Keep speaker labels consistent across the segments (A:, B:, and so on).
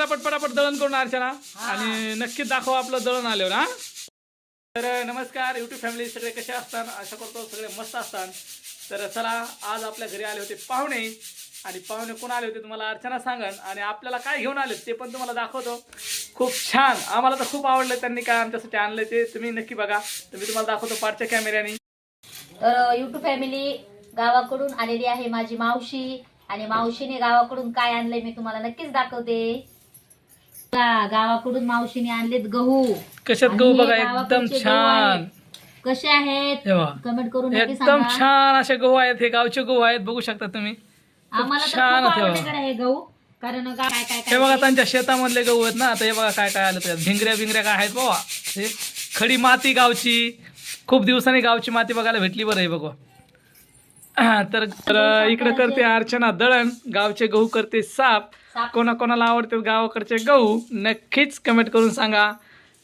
A: पटापट पटापट दळण करून अर्चना. आणि नक्कीच दाखव आपलं दळण आल्यावर हा. तर नमस्कार युट्यूब फॅमिली सगळे कसे असतात? आशा करतो सगळे मस्त असतात. तर चला आज आपल्या घरी आले होते पाहुणे. आणि पाहुणे कोण आले होते तुम्हाला अर्चना सांगन. आणि आपल्याला काय घेऊन आले ते पण तुम्हाला दाखवतो. खूप छान. आम्हाला तर खूप आवडलं त्यांनी काय आमच्यासाठी आणलं ते. तुम्ही नक्की बघा. तर मी तुम्हाला दाखवतो पाठच्या कॅमेऱ्याने
B: तर युट्यूब फॅमिली गावाकडून आलेली आहे माझी मावशी. आणि मावशीने गावाकडून काय आणलंय मी तुम्हाला नक्कीच दाखवते. बघा, गावाकडून मावशीने आणलेत गहू.
A: कशात गहू बघा
B: हे
A: एकदम
B: गावाकडचे गहू
A: छान.
B: आहेत. कसे आहेत? कमेंट करून नक्की
A: एकदम
B: सांगा.
A: छान असे गहू आहेत हे गावचे गहू आहेत बघू शकता तुम्ही.
B: आम्हाला तर
A: छान
B: खूप
A: होते बघा.
B: हे गहू. कारण गा- काय काय
A: हे बघा
B: काय
A: त्यांच्या शेतामधले गहू आहेत ना. आता हे बघा काय काय आलं त्याच्यात. भिंगऱ्या बिंगऱ्या काय आहेत बाबा हे खडी माती गावची. खूप दिवसांनी गावची माती बघायला भेटली बरं आहे बघू. तर तर इकडे करते अर्चना दळण गावचे गहू करते साप.
B: साप.
A: कोणा कोणाला आवडते गावाकडचे गहू नक्कीच कमेंट करून सांगा.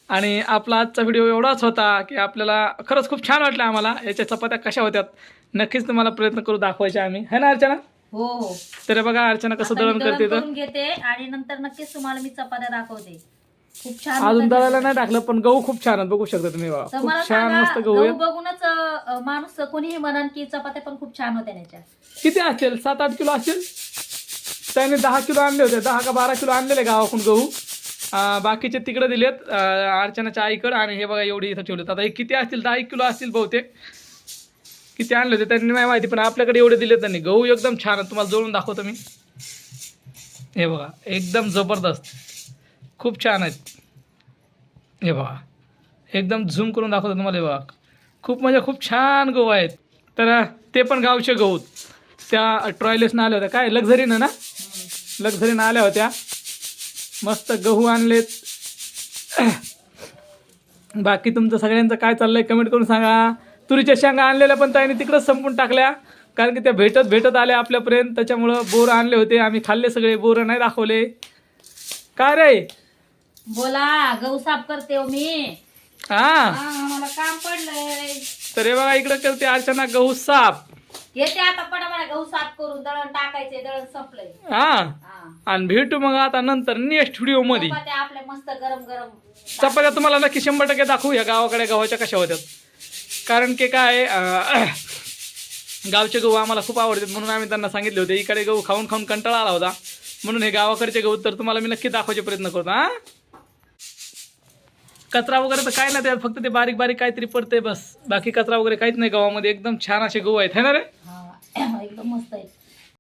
A: आणि आपला आजचा व्हिडिओ एवढाच होता की आपल्याला खरंच खूप छान वाटलं आम्हाला. याच्या चपात्या कशा होत्यात नक्कीच तुम्हाला प्रयत्न करू दाखवायचे आम्ही. है ना अर्चना?
B: हो हो.
A: तर बघा अर्चना कसं दळण करते
B: घेते आणि नंतर नक्कीच तुम्हाला मी चपात्या दाखवते. खूप छान
A: अजून दळायला नाही टाकलं पण गहू खूप छान आहेत बघू शकता तुम्ही
B: तर
A: खूप
B: मला
A: छान
B: सांगा
A: मस्त गहू
B: गहू
A: आहेत.
B: बघूनच अं, माणूस कोणीही म्हणन की चपात्या पण खूप छान होत्या त्याच्या.
A: किती असतील? सात आठ किलो असतील? त्याने दहा किलो आणले होते. दहा का बारा किलो आणलेले गावाकडून गहू. अं, बाकीचे तिकडे दिलेत अं, अर्चनाच्या आईकडे आणि हे बघा एवढी इथं ठेवलेत. आता हे किती असतील? दहा एक किलो असतील बहुतेक. किती आणले होते? त्यांनी नाही माहिती पण आपल्याकडे एवढे दिले त्यांनी. गहू एकदम छान आहेत. तुम्हाला जोडून दाखवतो मी. हे बघा एकदम जबरदस्त. खूप छान आहेत. हे बघा. एकदम झूम करून दाखवतो तुम्हाला हे बघा. खूप म्हणजे खूप छान गहू आहेत. तर ते पण गावचे गहू. त्या ट्रॉयलेसनं आल्या होत्या. काय लक्झरीनं ना? लक्झरीनं आल्या होत्या. मस्त गहू आणलेत. बाकी तुमचं सगळ्यांचं काय चाललंय कमेंट करून सांगा. तुरीच्या शेंगा आणलेल्या पण त्याने तिकडंच संपून टाकल्या. कारण की त्या भेटत भेटत आल्या आपल्यापर्यंत. त्याच्यामुळं बोर आणले होते. आम्ही खाल्ले सगळे. बोर नाही दाखवले. काय रे?
B: बोला गहू साफ करते हो मी.
A: हा.
B: हा, मला काम पडलंय.
A: तर हे बघा इकडं करते अर्चना गहू साफ.
B: येते आता पटापटा गहू साफ करून दळण टाकायचे दळण संपलंय.
A: हा.
B: हा.
A: आणि भेटू मग आता नंतर नेक्स्ट व्हिडिओमध्ये.
B: चपात्या आपल्या मस्त गरम गरम
A: चपात्या तुम्हाला नक्की शंभर टक्के दाखवू या गावाकडे गव्हाच्या कशा होत्यात. कारण की काय अं, गावचे गहू आम्हाला खूप आवडतात म्हणून आम्ही त्यांना सांगितले होते इकडे गहू खाऊन खाऊन कंटाळा आला होता. म्हणून हे गावाकडचे गहू तर तुम्हाला मी नक्की दाखवायचे प्रयत्न करतो हा. कचरा वगैरे तर काय नाही त्यात फक्त ते बारीक बारीक काहीतरी पडते बस. बाकी कचरा वगैरे काहीच नाही गव्हामध्ये एकदम छान असे गहू आहेत. है ना रे?
B: हा, एकदम मस्त आहे